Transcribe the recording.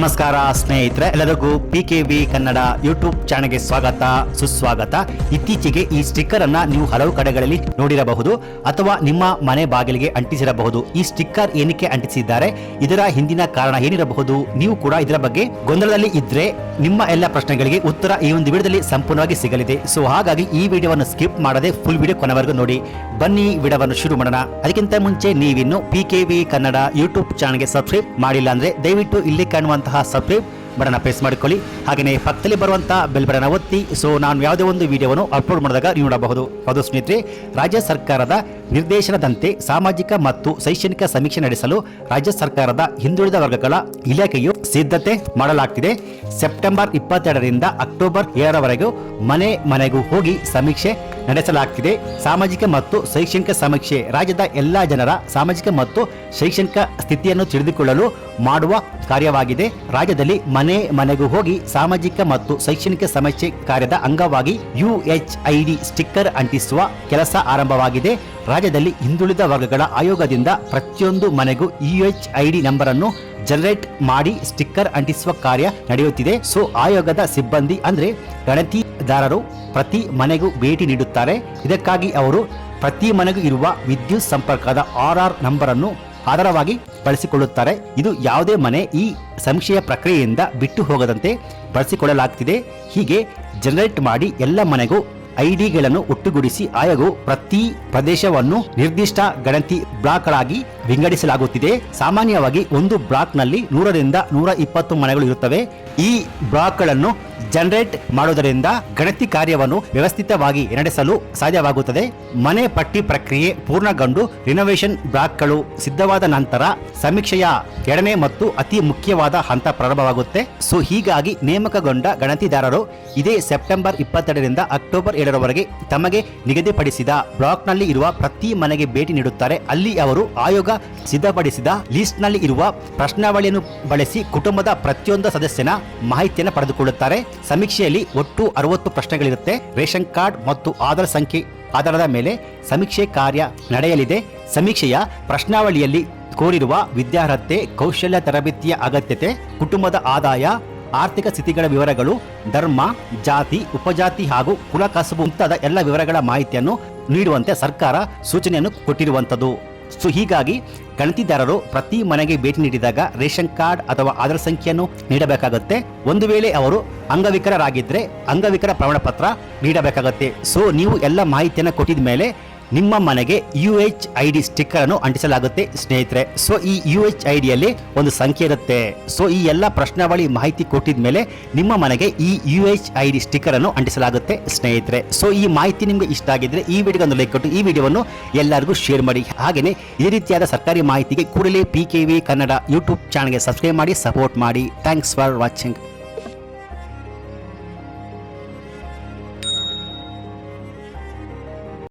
ನಮಸ್ಕಾರ ಸ್ನೇಹಿತರೆ, ಎಲ್ಲರಿಗೂ P K V Kannada YouTube ಚಾನೆಲ್ಗೆ ಸ್ವಾಗತ, ಸುಸ್ವಾಗತ. ಇತ್ತೀಚೆಗೆ ಈ ಸ್ಟಿಕ್ಕರ್ ಅನ್ನ ನೀವು ಹಲವು ಕಡೆಗಳಲ್ಲಿ ನೋಡಿರಬಹುದು ಅಥವಾ ನಿಮ್ಮ ಮನೆ ಬಾಗಿಲಿಗೆ ಅಂಟಿಸಿರಬಹುದು. ಈ ಸ್ಟಿಕ್ಕರ್ ಏನಕ್ಕೆ ಅಂಟಿಸಿದ್ದಾರೆ? ಇದರ ಹಿಂದಿನ ಕಾರಣ ಏನಿರಬಹುದು? ನೀವು ಕೂಡ ಇದರ ಬಗ್ಗೆ ಗೊಂದಲದಲ್ಲಿ ಇದ್ರೆ ನಿಮ್ಮ ಎಲ್ಲ ಪ್ರಶ್ನೆಗಳಿಗೆ ಉತ್ತರ ಈ ಒಂದು ವಿಡಿಯೋದಲ್ಲಿ ಸಂಪೂರ್ಣವಾಗಿ ಸಿಗಲಿದೆ. ಸೊ ಹಾಗಾಗಿ ಈ ವಿಡಿಯೋವನ್ನು ಸ್ಕಿಪ್ ಮಾಡದೆ ಫುಲ್ ವಿಡಿಯೋ ಕೊನೆವರೆಗೂ ನೋಡಿ. ಬನ್ನಿ, ವಿಡಿಯೋವನ್ನು ಶುರು ಮಾಡೋಣ. ಅದಕ್ಕಿಂತ ಮುಂಚೆ ನೀವಿನ್ನು P K V Kannada YouTube ಚಾನಲ್ಗೆ ಸಬ್ಸ್ಕ್ರೈಬ್ ಮಾಡಿಲ್ಲ ಅಂದ್ರೆ ದಯವಿಟ್ಟು ಇಲ್ಲಿ ಕಾಣುವಂತಹ ಸಬ್ಸ್ಕ್ರೈಬ್ ಬಟನ್ ಪ್ರೆಸ್ ಮಾಡಿಕೊಳ್ಳಿ. ಹಾಗೆಯೇ ಪಕ್ಕದಲ್ಲಿ ಬರುವಂಥ ಬೆಲ್ ಬಟನ್ ಒತ್ತಿ. ಸೊ ನಾನು ಯಾವುದೇ ಒಂದು ವಿಡಿಯೋವನ್ನು ಅಪ್ಲೋಡ್ ಮಾಡಿದಾಗ ನೀವು ನೋಡಬಹುದು. ಹೌದು ಸ್ನೇಹಿತರೆ, ರಾಜ್ಯ ಸರ್ಕಾರದ ನಿರ್ದೇಶನದಂತೆ ಸಾಮಾಜಿಕ ಮತ್ತು ಶೈಕ್ಷಣಿಕ ಸಮೀಕ್ಷೆ ನಡೆಸಲು ರಾಜ್ಯ ಸರ್ಕಾರದ ಹಿಂದುಳಿದ ವರ್ಗಗಳ ಇಲಾಖೆಯು ಸಿದ್ಧತೆ ಮಾಡಲಾಗ್ತಿದೆ. ಸೆಪ್ಟೆಂಬರ್ ಇಪ್ಪತ್ತೆರಡರಿಂದ ಅಕ್ಟೋಬರ್ ಏಳರವರೆಗೂ ಮನೆ ಮನೆಗೂ ಹೋಗಿ ಸಮೀಕ್ಷೆ ನಡೆಸಲಾಗ್ತಿದೆ. ಸಾಮಾಜಿಕ ಮತ್ತು ಶೈಕ್ಷಣಿಕ ಸಮೀಕ್ಷೆ, ರಾಜ್ಯದ ಎಲ್ಲಾ ಜನರ ಸಾಮಾಜಿಕ ಮತ್ತು ಶೈಕ್ಷಣಿಕ ಸ್ಥಿತಿಯನ್ನು ತಿಳಿದುಕೊಳ್ಳಲು ಮಾಡುವ ಕಾರ್ಯವಾಗಿದೆ. ರಾಜ್ಯದಲ್ಲಿ ಮನೆ ಮನೆಗೂ ಹೋಗಿ ಸಾಮಾಜಿಕ ಮತ್ತು ಶೈಕ್ಷಣಿಕ ಸಮೀಕ್ಷೆ ಕಾರ್ಯದ ಅಂಗವಾಗಿ ಯುಎಚ್ಐಡಿ ಸ್ಟಿಕ್ಕರ್ ಅಂಟಿಸುವ ಕೆಲಸ ಆರಂಭವಾಗಿದೆ. ರಾಜ್ಯದಲ್ಲಿ ಹಿಂದುಳಿದ ವರ್ಗಗಳ ಆಯೋಗದಿಂದ ಪ್ರತಿಯೊಂದು ಮನೆಗೂ ಯುಎಚ್ಐಡಿ ನಂಬರ್ ಅನ್ನು ಜನರೇಟ್ ಮಾಡಿ ಸ್ಟಿಕ್ಕರ್ ಅಂಟಿಸುವ ಕಾರ್ಯ ನಡೆಯುತ್ತಿದೆ. ಸೊ ಆಯೋಗದ ಸಿಬ್ಬಂದಿ ಅಂದ್ರೆ ಗಣತಿದಾರರು ಪ್ರತಿ ಮನೆಗೂ ಭೇಟಿ ನೀಡುತ್ತಾರೆ. ಇದಕ್ಕಾಗಿ ಅವರು ಪ್ರತಿ ಮನೆಗೂ ಇರುವ ವಿದ್ಯುತ್ ಸಂಪರ್ಕದ ಆರ್ ಆರ್ ನಂಬರ್ ಅನ್ನು ಆಧಾರವಾಗಿ ಬಳಸಿಕೊಳ್ಳುತ್ತಾರೆ. ಇದು ಯಾವುದೇ ಮನೆ ಈ ಸಮೀಕ್ಷೆಯ ಪ್ರಕ್ರಿಯೆಯಿಂದ ಬಿಟ್ಟು ಹೋಗದಂತೆ ಬಳಸಿಕೊಳ್ಳಲಾಗ್ತಿದೆ. ಹೀಗೆ ಜನರೇಟ್ ಮಾಡಿ ಎಲ್ಲ ಮನೆಗೂ ಐಡಿಗಳನ್ನು ಒಟ್ಟುಗೂಡಿಸಿ ಆಯೋಗವು ಪ್ರತಿ ಪ್ರದೇಶವನ್ನು ನಿರ್ದಿಷ್ಟ ಗಣತಿ ಬ್ಲಾಕ್ಗಳಾಗಿ ವಿಂಗಡಿಸಲಾಗುತ್ತಿದೆ. ಸಾಮಾನ್ಯವಾಗಿ ಒಂದು ಬ್ಲಾಕ್ನಲ್ಲಿ ನೂರರಿಂದ ನೂರ ಇಪ್ಪತ್ತು ಮನೆಗಳು ಇರುತ್ತವೆ. ಈ ಬ್ಲಾಕ್ಗಳನ್ನು ಜನರೇಟ್ ಮಾಡುವುದರಿಂದ ಗಣತಿ ಕಾರ್ಯವನ್ನು ವ್ಯವಸ್ಥಿತವಾಗಿ ನಡೆಸಲು ಸಾಧ್ಯವಾಗುತ್ತದೆ. ಮನೆ ಪಟ್ಟಿ ಪ್ರಕ್ರಿಯೆ ಪೂರ್ಣಗೊಂಡು ರಿನೋವೇಷನ್ ಬ್ಲಾಕ್ಗಳು ಸಿದ್ಧವಾದ ನಂತರ ಸಮೀಕ್ಷೆಯ ಎರಡನೇ ಮತ್ತು ಅತಿ ಮುಖ್ಯವಾದ ಹಂತ ಪ್ರಾರಂಭವಾಗುತ್ತೆ. ಸೊ ಹೀಗಾಗಿ ನೇಮಕಗೊಂಡ ಗಣತಿದಾರರು ಇದೇ ಸೆಪ್ಟೆಂಬರ್ ಇಪ್ಪತ್ತೆರಡರಿಂದ ಅಕ್ಟೋಬರ್ ಏಳರವರೆಗೆ ತಮಗೆ ನಿಗದಿಪಡಿಸಿದ ಬ್ಲಾಕ್ನಲ್ಲಿ ಇರುವ ಪ್ರತಿ ಮನೆಗೆ ಭೇಟಿ ನೀಡುತ್ತಾರೆ. ಅಲ್ಲಿ ಅವರು ಆಯೋಗ ಸಿದ್ಧಪಡಿಸಿದ ಲಿಸ್ಟ್ನಲ್ಲಿ ಇರುವ ಪ್ರಶ್ನಾವಳಿಯನ್ನು ಬಳಸಿ ಕುಟುಂಬದ ಪ್ರತಿಯೊಂದು ಸದಸ್ಯನ ಮಾಹಿತಿಯನ್ನು ಪಡೆದುಕೊಳ್ಳುತ್ತಾರೆ. ಸಮೀಕ್ಷೆಯಲ್ಲಿ ಒಟ್ಟು ಅರವತ್ತು ಪ್ರಶ್ನೆಗಳಿರುತ್ತೆ. ರೇಷನ್ ಕಾರ್ಡ್ ಮತ್ತು ಆಧಾರ್ ಸಂಖ್ಯೆ, ಆಧಾರದ ಮೇಲೆ ಸಮೀಕ್ಷೆ ಕಾರ್ಯ ನಡೆಯಲಿದೆ. ಸಮೀಕ್ಷೆಯ ಪ್ರಶ್ನಾವಳಿಯಲ್ಲಿ ಕೋರಿರುವ ವಿದ್ಯಾರ್ಹತೆ, ಕೌಶಲ್ಯ ತರಬೇತಿಯ ಅಗತ್ಯತೆ, ಕುಟುಂಬದ ಆದಾಯ, ಆರ್ಥಿಕ ಸ್ಥಿತಿಗಳ ವಿವರಗಳು, ಧರ್ಮ, ಜಾತಿ, ಉಪಜಾತಿ ಹಾಗೂ ಕುಲ ಕಸಬು ಮುಂತಾದ ಎಲ್ಲ ವಿವರಗಳ ಮಾಹಿತಿಯನ್ನು ನೀಡುವಂತೆ ಸರ್ಕಾರ ಸೂಚನೆಯನ್ನು ಕೊಟ್ಟಿರುವಂಥದ್ದು. ಸೊ ಹೀಗಾಗಿ ಗಣತಿದಾರರು ಪ್ರತಿ ಮನೆಗೆ ಭೇಟಿ ನೀಡಿದಾಗ ರೇಷನ್ ಕಾರ್ಡ್ ಅಥವಾ ಆಧಾರ್ ಸಂಖ್ಯೆಯನ್ನು ನೀಡಬೇಕಾಗುತ್ತೆ. ಒಂದು ವೇಳೆ ಅವರು ಅಂಗವಿಕಲರಾಗಿದ್ದರೆ ಅಂಗವಿಕಲ ಪ್ರಮಾಣ ಪತ್ರ ನೀಡಬೇಕಾಗುತ್ತೆ. ಸೊ ನೀವು ಎಲ್ಲ ಮಾಹಿತಿಯನ್ನು ಕೊಟ್ಟಿದ ಮೇಲೆ ನಿಮ್ಮ ಮನೆಗೆ U H I D sticker ಅನ್ನು ಅಂಟಿಸಲಾಗುತ್ತೆ, ಸ್ನೇಹಿತರೆ. ಸೊ, ಈ ಯು ಎಚ್ ಐ ಡಿಯಲ್ಲಿ ಒಂದು ಸಂಖ್ಯೆ ಇರುತ್ತೆ. ಸೊ, ಈ ಎಲ್ಲ ಪ್ರಶ್ನಾವಳಿ ಮಾಹಿತಿ ಕೊಟ್ಟಿದ ಮೇಲೆ ನಿಮ್ಮ ಮನೆಗೆ ಈ U H I D sticker ಅನ್ನು ಅಂಟಿಸಲಾಗುತ್ತೆ, ಸ್ನೇಹಿತರೆ. ಸೊ, ಈ ಮಾಹಿತಿ ನಿಮಗೆ ಇಷ್ಟ ಆಗಿದ್ರೆ ಈ ವಿಡಿಯೋಗೆ ಒಂದು ಲೈಕ್ ಕೊಟ್ಟು ಈ ವಿಡಿಯೋವನ್ನು ಎಲ್ಲರಿಗೂ ಶೇರ್ ಮಾಡಿ. ಹಾಗೆಯೇ, ಈ ರೀತಿಯಾದ ಸರ್ಕಾರಿ ಮಾಹಿತಿಗೆ ಕೂಡಲೇ P K V Kannada YouTube ಚಾನಲ್ಗೆ ಸಬ್ಸ್ಕ್ರೈಬ್ ಮಾಡಿ, ಸಪೋರ್ಟ್ ಮಾಡಿ. Thanks for watching